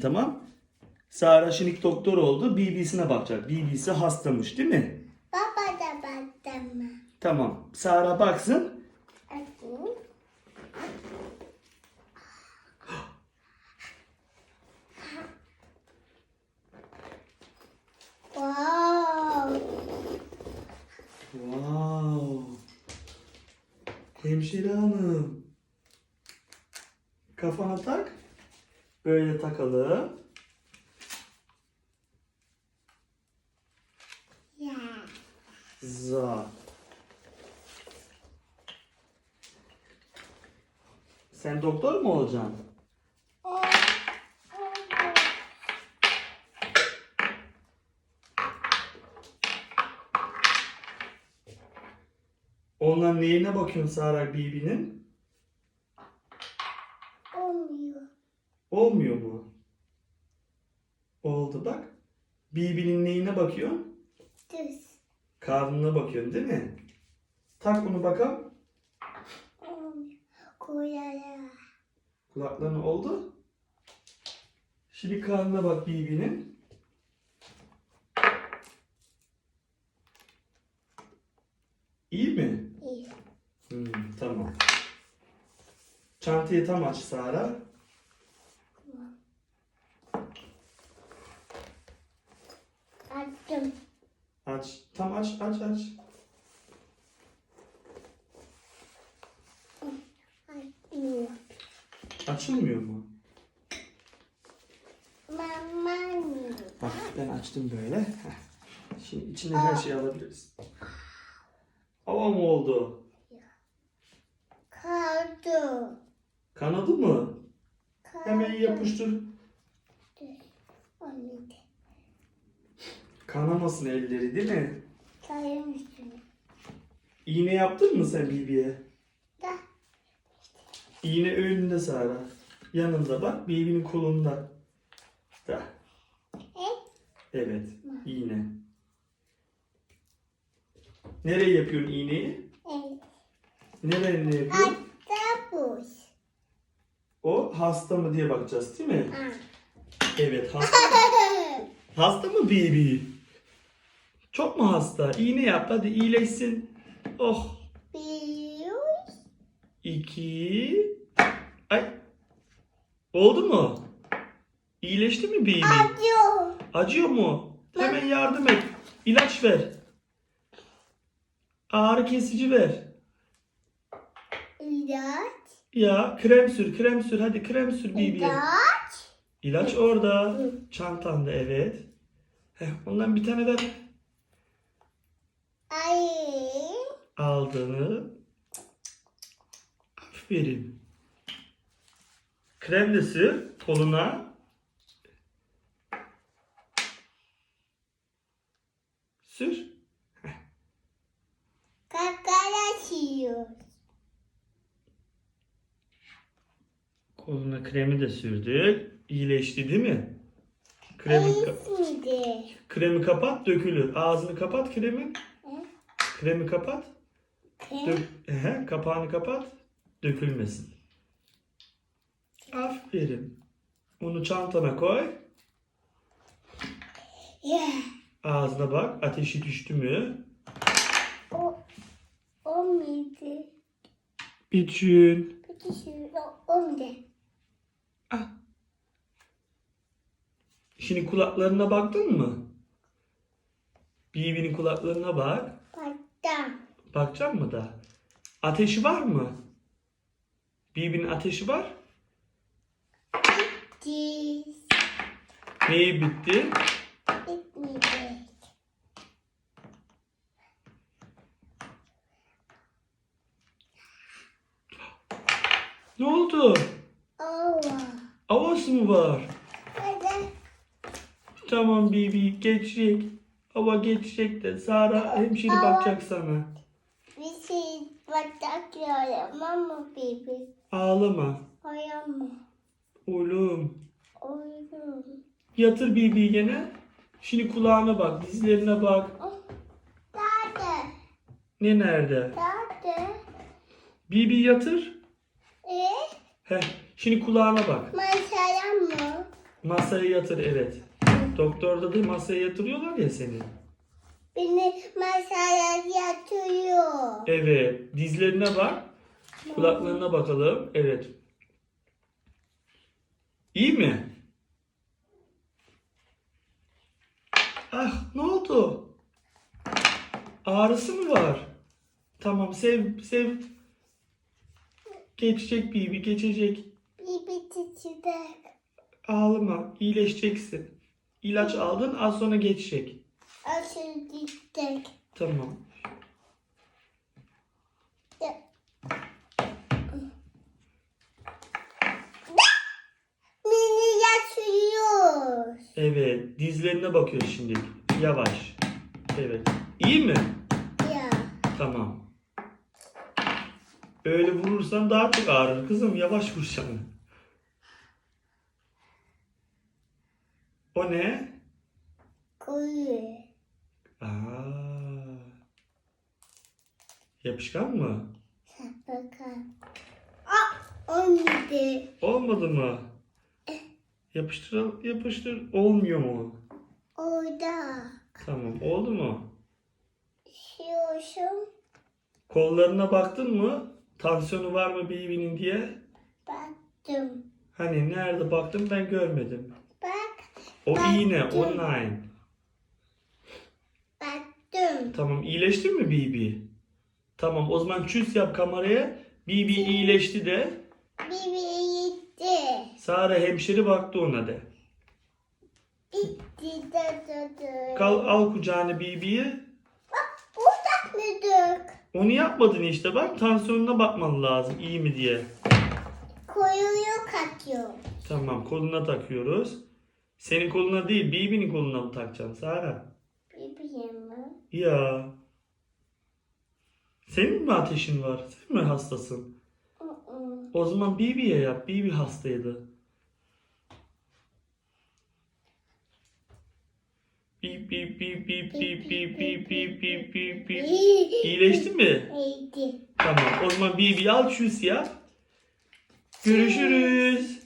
tamam. Sara şimdi doktor oldu. BB'sine bakacak. BB'si hastamış değil mi? Baba da baktım. Tamam. Sara baksın. Bakayım. Wow. Wow. Hemşire hanım. Kafana tak. Böyle takalım. Ya. Za. Sen doktor mu olacaksın? O. Onların neyine bakıyorsun Sara BB'nin? Olmuyor. Olmuyor mu? Oldu bak. BB'nin neyine bakıyorsun? Düz. Karnına bakıyorsun değil mi? Tak bunu bakalım. Olmuyor. Koyala. Kulaklarına oldu. Şimdi karnına bak BB'nin. İyi mi? İyi. Hmm, tamam. Çantayı tam aç Sara. Açtım. Aç. Tam aç, aç, aç. Açılmıyor mu? Mama. Bak ben açtım böyle. Şimdi içine her şeyi alabiliriz. Hava mı oldu? Kaldı. Kanadı mı? Hemen yapıştır. Olmadı. Kanamasın elleri değil mi? Sayım üstüne. İğne yaptın mı sen BB'ye? Da. İğne önünde Sara. Yanında bak BB'nin kolunda. Da. E? Evet. iğne. Nereye yapıyorsun iğneyi? Evet. Nereye ne yapıyorsun? Hatta buz. O hasta mı diye bakacağız değil mi? Ah. Evet hasta. hasta mı BB? Çok mu hasta? İğne yap hadi iyileşsin. Oh. Bir. iki. Ay. Oldu mu? İyileşti mi BB? Acıyor. Acıyor mu? Hemen yardım et. İlaç ver. Ağrı kesici ver. İlaç. Ya krem sür, krem sür. Hadi krem sür BB'ye. İlaç. İlaç orada. Çantanda evet. Heh, ondan bir tane ver. Ay. Aldığını. Aferin. Krem de sür koluna. Sür. Kakaraşıyor. Koluna kremi de sürdük. İyileşti değil mi? Kremi, ka- kremi kapat dökülür. Ağzını kapat kremi. Kremi kapat. Dök, Ehe, kapağını kapat. Dökülmesin. Aferin. Onu çantana koy. Ağzına bak. Ateşi düştü mü? O. O muydu? İçin. Peki şimdi o muydu? Ah. Şimdi kulaklarına baktın mı? BB'nin kulaklarına bak. Patlam. Bakacak mı da? Ateşi var mı? BB'nin ateşi var. Diz. Neyi bitti? Bitmedi. Ne oldu? Ova. Havası mı var? Hadi. Tamam BB geçecek. Hava geçecek de Sara hemşire Aa. bakacak sana. Bir şey bataklıyorum ama bebi. Ağlama. Ayağımı. Oğlum. Oyun. Yatır BB gene. Şimdi kulağına bak, dizlerine bak. Dade. Ne nerede? Dade. BB yatır. E? Heh, şimdi kulağına bak. Manzara mı? Masaya yatır evet. Doktorda da masaya yatırıyorlar ya seni. Beni masaya yatırıyor. Evet. Dizlerine bak. Kulaklarına bakalım. Evet. İyi mi? Ah ne oldu? Ağrısı mı var? Tamam sev sev. Geçecek bir bir geçecek. Bir bitişecek. Ağlama. iyileşeceksin. İlaç aldın az sonra geçecek. Asıl gidecek. Tamam. Beni yatırıyor. Evet. Dizlerine bakıyor şimdi. Yavaş. Evet. İyi mi? Ya. Tamam. Öyle vurursan daha çok ağrır. Kızım yavaş vuracaksın. O ne? Koyu. Aa. Yapışkan mı? Bakalım. Ah, olmadı. Olmadı mı? Yapıştır, yapıştır. Olmuyor mu? Orada. Tamam. Oldu mu? Şiyorsun. Kollarına baktın mı? Tansiyonu var mı BB'nin diye? Baktım. Hani nerede baktım ben görmedim. Bak. O iğne, o nine. Baktım. Tamam iyileşti mi BB? Tamam o zaman çüz yap kameraya. BB iyileşti de. Bibi gitti. Sara hemşire baktı ona de. Gitti de de de. Kal, al kucağına BB'yi. Burada mıydık? Onu yapmadın işte bak tansiyonuna bakman lazım iyi mi diye. Koyuyu katıyor. Tamam koluna takıyoruz. Senin koluna değil BB'nin koluna mı takacaksın Sara? Bibiye mi? Ya. Senin mi ateşin var? Sen mi hastasın? Hı-hı. O zaman BB'ye yap. BB hastaydı. Bip bip bip bip bip bip bip bip bip bip bip. İyileşti mi? Neydi? Tamam. O zaman BB al yap. Görüşürüz. Görüşürüz.